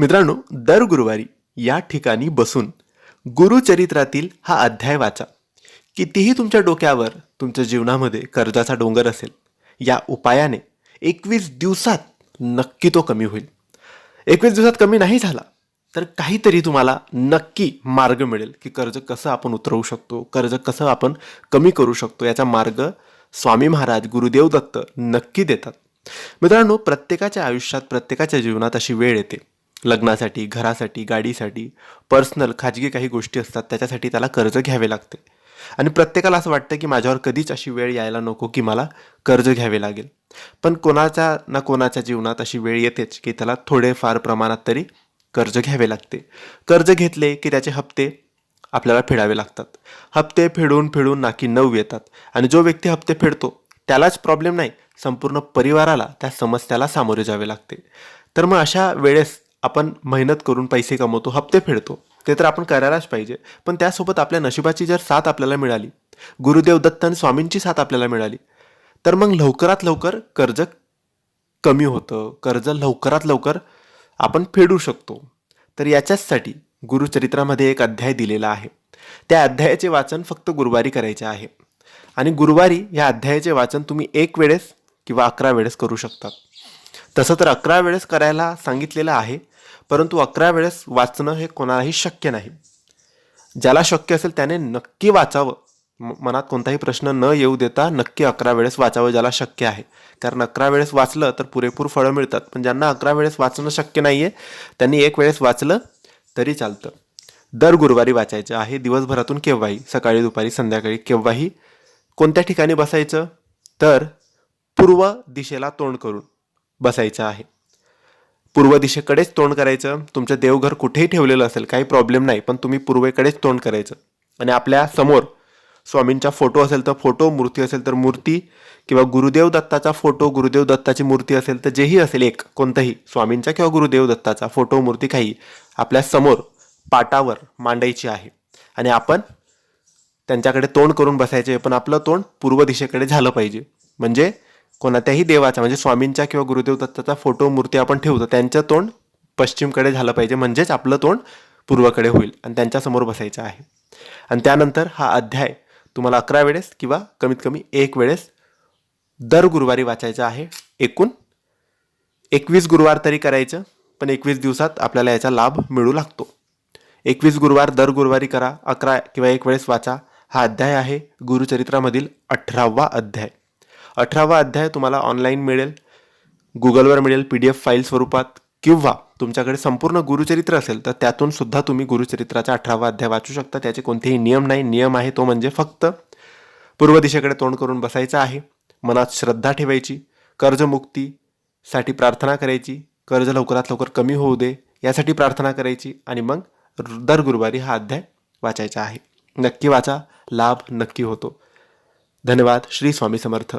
मित्रांनो दर गुरुवारी या ठिकाणी बसून गुरुचरित्रातील हा अध्याय वाचा. कितीही तुमच्या डोक्यावर तुमच्या जीवनामध्ये कर्जाचा डोंगर असेल या उपायाने एकवीस दिवसात नक्की तो कमी होईल. एकवीस दिवसात कमी नाही झाला तर काहीतरी तुम्हाला नक्की मार्ग मिळेल की कर्ज कसं आपण उतरवू शकतो कर्ज कसं आपण कमी करू शकतो याचा मार्ग स्वामी महाराज गुरुदेव दत्त नक्की देतात. मित्रांनो प्रत्येकाच्या आयुष्यात प्रत्येकाच्या जीवनात अशी वेळ येते. लग्नासाठी घरासाठी गाडीसाठी पर्सनल खाजगी काही गोष्टी असतात त्याच्यासाठी त्याला कर्ज घ्यावे लागते. आणि प्रत्येकाला असं वाटतं की माझ्यावर कधीच अशी वेळ यायला नको की मला कर्ज घ्यावे लागेल. पण कोणाच्या ना कोणाच्या जीवनात अशी वेळ येतेच की त्याला थोडेफार प्रमाणात तरी कर्ज घ्यावे लागते. कर्ज घेतले की त्याचे हप्ते आपल्याला फेडावे लागतात. हप्ते फेडून फेडून नाकी नऊ येतात. आणि जो व्यक्ती हप्ते फेडतो त्यालाच प्रॉब्लेम नाही. संपूर्ण परिवाराला त्या समस्याला सामोरे जावे लागते. तर मग अशा वेळेस आपण मेहनत करून पैसे कमवतो हप्ते फेडतो ते तर आपण करायलाच पाहिजे. पण त्यासोबत आपल्या नशिबाची जर साथ आपल्याला मिळाली गुरुदेव दत्त आणि स्वामींची साथ आपल्याला मिळाली तर मग लवकरात लवकर कर्ज कमी होतं. कर्ज लवकरात लवकर आपण फेडू शकतो. तर याच्याचसाठी गुरुचरित्रामध्ये एक अध्याय दिलेला आहे. त्या अध्यायाचे वाचन फक्त गुरुवारी करायचे आहे. आणि गुरुवारी या अध्यायाचे वाचन तुम्ही एक वेळेस किंवा अकरा वेळेस करू शकता. तसं तर अकरा वेळेस करायला सांगितलेलं आहे. परंतु अकरा वेळेस वाचणं हे कोणालाही शक्य नाही. ज्याला शक्य असेल त्याने नक्की वाचावं. म- मनात कोणताही प्रश्न न येऊ देता नक्की अकरा वेळेस वाचावं ज्याला शक्य आहे. कारण अकरा वेळेस वाचलं तर पुरेपूर फळं मिळतात. पण ज्यांना अकरा वेळेस वाचणं शक्य नाही आहे त्यांनी एक वेळेस वाचलं तरी चालतं. दर गुरुवारी वाचायचं आहे. दिवसभरातून केव्हाही सकाळी दुपारी संध्याकाळी केव्हाही कोणत्या ठिकाणी बसायचं? तर पूर्व दिशेला तोंड करून बसायचं आहे. पूर्व दिशेकडेच तोंड करायचं. तुमचं देवघर कुठेही ठेवलेलं असेल काही प्रॉब्लेम नाही पण तुम्ही पूर्वेकडेच तोंड करायचं. आणि आपल्यासमोर स्वामींचा फोटो असेल तर फोटो मूर्ती असेल तर मूर्ती किंवा गुरुदेव दत्ताचा फोटो गुरुदेव दत्ताची मूर्ती असेल तर जेही असेल एक कोणतंही स्वामींचा किंवा गुरुदेव दत्ताचा फोटो मूर्ती काही आपल्यासमोर पाटावर मांडायची आहे. आणि आपण त्यांच्याकडे तोंड करून बसायचे पण आपलं तोंड पूर्व दिशेकडे झालं पाहिजे. म्हणजे कोणत्याही देवाचा म्हणजे स्वामींचा किंवा गुरुदेव दत्ताचा फोटो मूर्ती आपण ठेवतो त्यांचं तोंड पश्चिमकडे झालं पाहिजे. म्हणजेच आपलं तोंड पूर्वकडे होईल आणि त्यांच्यासमोर बसायचं आहे. आणि त्यानंतर हा अध्याय तुम्हाला अकरा वेळेस किंवा कमीत कमी एक वेळेस दर गुरुवारी वाचायचा आहे. एकूण एकवीस गुरुवार तरी करायचं पण एकवीस दिवसात आपल्याला याचा लाभ मिळू लागतो. एकवीस गुरुवार दर गुरुवारी करा अकरा किंवा एक वेळेस वाचा. हा अध्याय आहे गुरुचरित्रामधील अठरावा अध्याय. अठरावा अध्याय तुम्हाला ऑनलाईन मिळेल. गुगलवर मिळेल पी डी एफ फाईल स्वरूपात किंवा तुमच्याकडे संपूर्ण गुरुचरित्र असेल तर त्यातून सुद्धा तुम्ही गुरुचरित्राचा अठरावा अध्याय वाचू शकता. त्याचे कोणतेही नियम नाही. नियम आहे तो म्हणजे फक्त पूर्व दिशेकडे तोंड करून बसायचं आहे. मनात श्रद्धा ठेवायची. कर्जमुक्तीसाठी प्रार्थना करायची. कर्ज लवकरात लवकर कमी होऊ दे. यासाठी प्रार्थना करायची आणि मग दर गुरुवारी हा अध्याय वाचायचा आहे. नक्की वाचा. लाभ नक्की होतो. धन्यवाद. श्री स्वामी समर्थ.